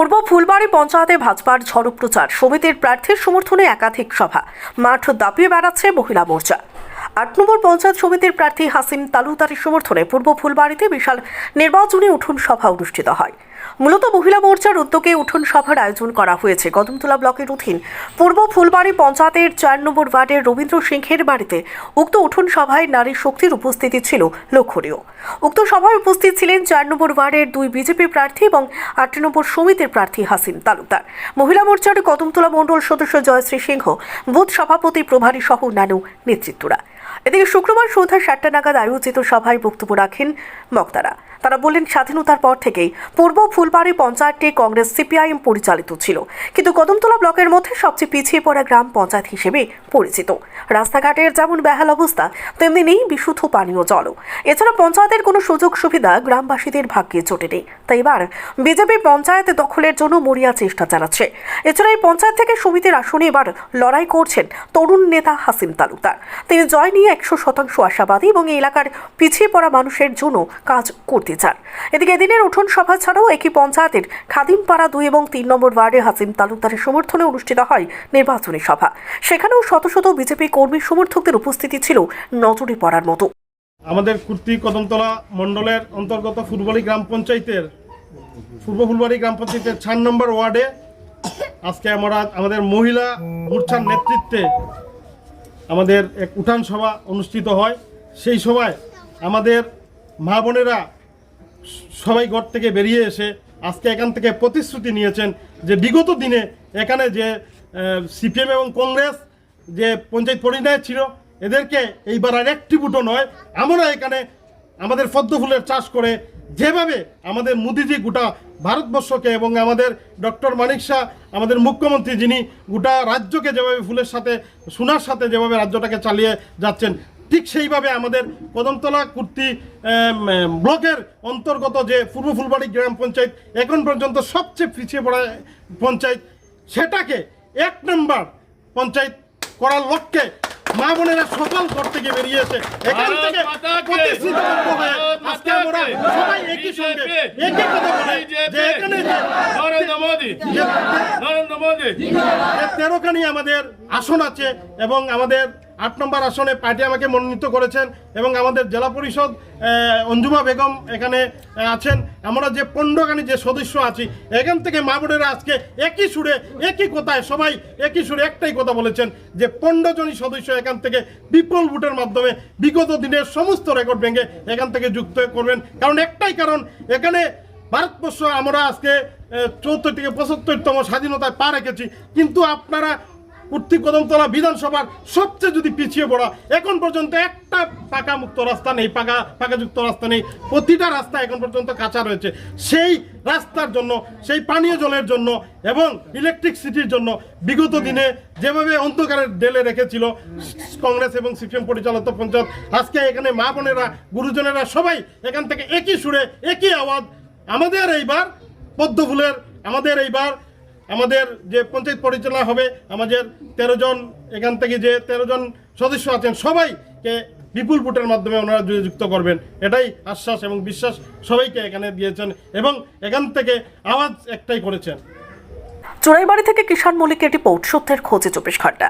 পূর্ব ফুলবাড়ি পঞ্চায়েতে ভাজপার ঝড় প্রচার। সমিতির প্রার্থীর সমর্থনে একাধিক সভা। মাঠ দাপিয়ে বেড়াচ্ছে মহিলা মোর্চা। আট নম্বর পঞ্চায়েত সমিতির প্রার্থী হাসিম তালুতারের সমর্থনে পূর্ব ফুলবাড়িতে বিশাল নির্বাচনী উঠুন সভা অনুষ্ঠিত হয়। মূলত মহিলা মোর্চার উদ্যোগে উঠোন সভার আয়োজন করা হয়েছে। কদমতলা ব্লকের অধীন পূর্ব ফুলবাড়ি পঞ্চায়েতের চার নম্বর ওয়ার্ডের রবীন্দ্র সিংহের বাড়িতে উক্ত উঠোন সভায় নারী শক্তির উপস্থিতি ছিল লক্ষণীয়। উক্ত সভায় উপস্থিত ছিলেন চার নম্বর ওয়ার্ডের দুই বিজেপি প্রার্থী এবং আট নম্বর সমিতির প্রার্থী হাসিম তালুকদার। মহিলা মোর্চার কদমতলা মণ্ডল সদস্য জয়শ্রী সিংহ, বুথ সভাপতি প্রভারী সহ অন্যান্য নেতৃত্বরা। এদিকে শুক্রবার সন্ধ্যা সাতটা নাগাদ আয়োজিত সভায় বক্তব্য রাখেন বক্তারা। তারা বললেন, স্বাধীনতার পর থেকেই পূর্ব ফুলবাড়ি পঞ্চায়েতটি কংগ্রেস সিপিআইএম পরিচালিত ছিল। কিন্তু কদমতলা ব্লকের মধ্যে সবচেয়ে পিছিয়ে পড়া গ্রাম পঞ্চায়েত হিসেবে পরিচিত। রাস্তাঘাটের যেমন বেহাল অবস্থা তেমনি নেই বিশুদ্ধ পানীয় জলও। এছাড়া পঞ্চায়েতের কোনো সুযোগ সুবিধা গ্রামবাসীদের ভাগ্যে জোটেনি তাই এবার বিজেপি পঞ্চায়েত দখলের জন্য মরিয়া চেষ্টা চালাচ্ছে। এছাড়া এই পঞ্চায়েত থেকে সমিতির আসনে এবার লড়াই করছেন তরুণ নেতা হাসিম তালুকদার। তিনি জয় নিয়ে একশো শতাংশ আশাবাদী এবং এলাকার পিছিয়ে পড়া মানুষের জন্য কাজ করতে চান। এদিকে এদিনের উঠোন সভা ছাড়াও একই পঞ্চায়েতের খাদিমপাড়া দুই এবং তিন নম্বর ওয়ার্ডে হাসিম তালুকদারের সমর্থনে অনুষ্ঠিত হয় নির্বাচনী সভা। সেখানেও শত শত বিজেপি কর্মী সমর্থকদের উপস্থিতি ছিল নজরে পড়ার মতো। আমাদের কুর্তি কদমতলা মণ্ডলের অন্তর্গত ফুলবাড়ি গ্রাম পঞ্চায়েতের পূর্ব ফুলবাড়ি গ্রাম পঞ্চায়েতের চার নম্বর ওয়ার্ডে আজকে আমরা আমাদের মহিলা মোর্চার নেতৃত্বে আমাদের এক উঠান সভা অনুষ্ঠিত হয়। সেই সভায় আমাদের মা বোনেরা সবাই ঘর থেকে বেরিয়ে এসে আজকে এখান থেকে প্রতিশ্রুতি নিয়েছেন যে বিগত দিনে এখানে যে সিপিএম এবং কংগ্রেস যে পঞ্চায়েত পরিণয় ছিল, এদেরকে এইবার আর একটি বুটো নয় আমরা এখানে আমাদের পদ্ম ফুলের চাষ করে যেভাবে আমাদের মোদিজি গোটা ভারতবর্ষকে এবং আমাদের ডক্টর মানিক শাহ, আমাদের মুখ্যমন্ত্রী যিনি গোটা রাজ্যকে যেভাবে ফুলের সাথে, সোনার সাথে যেভাবে রাজ্যটাকে চালিয়ে যাচ্ছেন ঠিক সেইভাবে আমাদের কদমতলা কুর্তি ব্লকের অন্তর্গত যে পূর্ব ফুলবাড়ি গ্রাম পঞ্চায়েত এখন পর্যন্ত সবচেয়ে পিছিয়ে পড়া পঞ্চায়েত সেটাকে এক নম্বর পঞ্চায়েত করার লক্ষ্যে মা বোনেরা সকাল ঘর থেকে বেরিয়েছে এখান থেকে প্রতিশ্রুতিবদ্ধ হয়ে আজকে আমরা সবাই একই সঙ্গে একই কথা বলে যে এখানে নরেন্দ্র মোদী নরেন্দ্র মোদী। তেরোখানি আমাদের আসন আছে এবং আমাদের আট নম্বর আসনে পার্টি আমাকে মনোনীত করেছেন এবং আমাদের জেলা পরিষদ অঞ্জুমা বেগম এখানে আছেন। আমরা যে পনেরোখানি যে সদস্য আছি, এখান থেকে মা বোনেরা আজকে একই সুরে, একই কথায়, সবাই একই সুরে একটাই কথা বলেছেন যে পণ্ডজনী সদস্য এখান থেকে বিপুল ভোটের মাধ্যমে বিগত দিনের সমস্ত রেকর্ড ভেঙে এখান থেকে যুক্ত করবেন। কারণ একটাই কারণ, এখানে ভারতবর্ষ আমরা আজকে চৌত্তর থেকে পঁচাত্তরতম স্বাধীনতায় পা রেখেছি। কিন্তু আপনারা কুর্তি কদমতলা বিধানসভার সবচেয়ে যদি পিছিয়ে পড়া, এখন পর্যন্ত একটা পাকা মুক্ত রাস্তা নেই, পাকা, পাকাযুক্ত রাস্তা নেই। প্রতিটা রাস্তা এখন পর্যন্ত কাঁচা রয়েছে। সেই রাস্তার জন্য, সেই পানীয় জলের জন্য এবং ইলেকট্রিসিটির জন্য বিগত দিনে যেভাবে অন্ধকারের ডেলে রেখেছিল কংগ্রেস এবং সিপিএম পরিচালিত পঞ্চায়েত, আজকে এখানে মা বোনেরা, গুরুজনেরা সবাই এখান থেকে একই সুরে, একই আওয়াজ। আমাদের এইবার পদ্মফুলের আমাদের এইবার আমাদের যে পঞ্চায়েত পরিচালনা হবে, আমাদের তেরো জন, এখান থেকে যে তেরো জন সদস্য আছেন, সবাইকে বিপুল ভোটের মাধ্যমে ওনারা যুক্ত করবেন। এটাই আশ্বাস এবং বিশ্বাস সবাইকে এখানে দিয়েছেন এবং এখান থেকে আওয়াজ একটাই করেছেন। চোরাইবাড়ি থেকে কিষাণ মল্লিকের রিপোর্ট, সত্যের খোঁজে চব্বিশ ঘণ্টা।